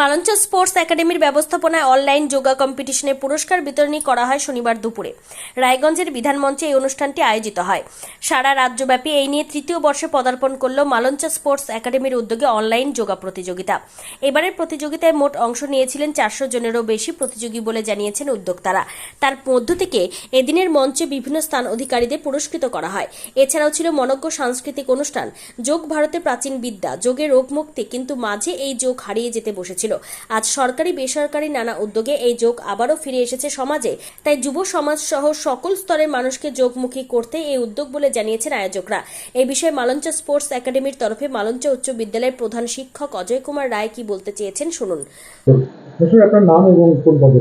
মালঞ্চ sports একাডেমির ব্যবস্থাপনায় online yoga কম্পিটিশনে পুরস্কার বিতরণী করা হয় শনিবার দুপুরে। রায়গঞ্জের বিধানমঞ্চে এই অনুষ্ঠানটি আয়োজিত হয়। সারা রাজ্যব্যাপী এই নিয়ে তৃতীয় বর্ষে পদার্পণ করল মালঞ্চ স্পোর্টস একাডেমির উদ্যোগে অনলাইন যোগা প্রতিযোগিতা। এবারের প্রতিযোগিতায় মোট অংশ নিয়েছিলেন চারশো জনেরও বেশি প্রতিযোগী বলে জানিয়েছেন উদ্যোক্তারা। তার মধ্য থেকে এদিনের মঞ্চে বিভিন্ন স্থান অধিকারীদের পুরস্কৃত করা হয়। এছাড়াও ছিল মনজ্ঞ সাংস্কৃতিক অনুষ্ঠান, যোগ ভারতে প্রাচীন বিদ্যা, যোগে রোগমুক্তি, কিন্তু মাঝে এই যোগ হারিয়ে যেতে বসেছিল। আজ সরকারি বেসরকারি নানা উদ্যোগে এই যোগ আবারও ফিরে এসেছে সমাজে। তাই যুব সমাজ সহ সকল স্তরের মানুষকে যোগমুখী করতে এই উদ্যোগ বলে জানিয়েছেন আয়োজকরা। এই বিষয়ে মালঞ্চ স্পোর্টস একাডেমির তরফে মালঞ্চ উচ্চ বিদ্যালয়ের প্রধান শিক্ষক অজয় কুমার রায় কি বলতে চেয়েছেন শুনুন। আপনার নাম এবং কোন পদে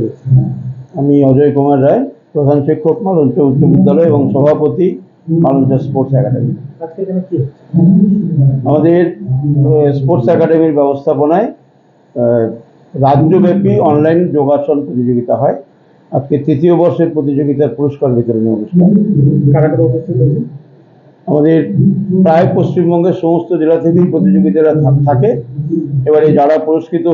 আমি অজয় কুমার রায় প্রধান শিক্ষক মালঞ্চ উচ্চ বিদ্যালয় এবং সভাপতি মালঞ্চ স্পোর্টস একাডেমি। আমাদের স্পোর্টস একাডেমির ব্যবস্থাপনায় রাজ্যব্যাপী অনলাইন যোগাসন প্রতিযোগিতা হয়। আজকে তৃতীয় বর্ষের প্রতিযোগিতার পুরস্কার বিতরণী অনুষ্ঠান। আমাদের প্রায় পশ্চিমবঙ্গের সমস্ত জেলা থেকেই প্রতিযোগিতারা থাকে। এবারে যারা পুরস্কৃত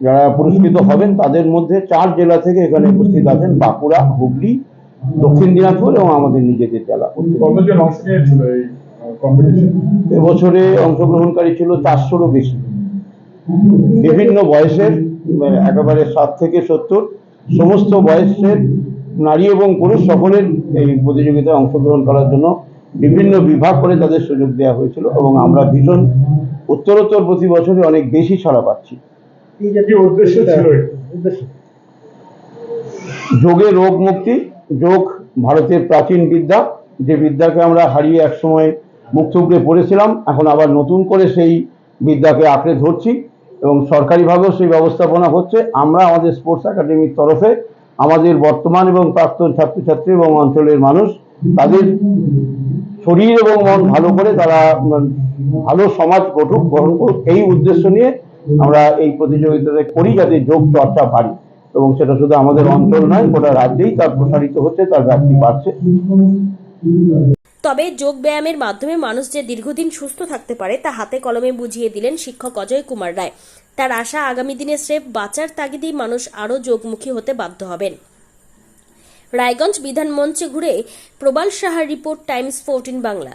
যারা পুরস্কৃত হবেন তাদের মধ্যে চার জেলা থেকে এখানে উপস্থিত আছেন বাঁকুড়া হুগলি দক্ষিণ দিনাজপুর এবং আমাদের নিজেদের জেলা। এবছরে অংশগ্রহণকারী ছিল চারশোরও বেশি। বিভিন্ন বয়সের মানে একেবারে সাত থেকে সত্তর সমস্ত বয়সের নারী এবং পুরুষ সকলের এই প্রতিযোগিতায় অংশগ্রহণ করার জন্য বিভিন্ন বিভাগ করে তাদের সুযোগ দেওয়া হয়েছিল এবং আমরা ভীষণ উত্তরোত্তর প্রতি বছরে অনেক বেশি ছাড়া পাচ্ছি। উদ্দেশ্য ছিল যোগে রোগ মুক্তি যোগ ভারতের প্রাচীন বিদ্যা যে বিদ্যাকে আমরা হারিয়ে একসময় মুখ থুবড়ে পড়েছিলাম এখন আবার নতুন করে সেই বিদ্যাকে আঁকড়ে ধরছি। এবং সরকারিভাবেও সেই ব্যবস্থাপনা হচ্ছে। আমরা আমাদের স্পোর্টস একাডেমির তরফে আমাদের বর্তমান এবং প্রাক্তন ছাত্রছাত্রী এবং অঞ্চলের মানুষ তাদের শরীর এবং মন ভালো করে তারা ভালো সমাজ গঠন গ্রহণ করুক। এই উদ্দেশ্য নিয়ে আমরা এই প্রতিযোগিতাতে করি যাতে যোগ চর্চা বাড়ি। এবং সেটা শুধু আমাদের অঞ্চল নয়, গোটা রাজ্যেই তার প্রসারিত হচ্ছে, তার ব্যাপ্তি বাড়ছে। তবে যোগ ব্যায়ামের মাধ্যমে মানুষ যে দীর্ঘদিন সুস্থ থাকতে পারে তা হাতে কলমে বুঝিয়ে দিলেন শিক্ষক অজয় কুমার রায়। তার আশা আগামী দিনে স্রেফ বাঁচার তাগিদেই মানুষ আরও যোগমুখী হতে বাধ্য হবেন। রায়গঞ্জ বিধান মঞ্চে ঘুরে প্রবাল সাহার রিপোর্ট, টাইমস ফোরটিন বাংলা।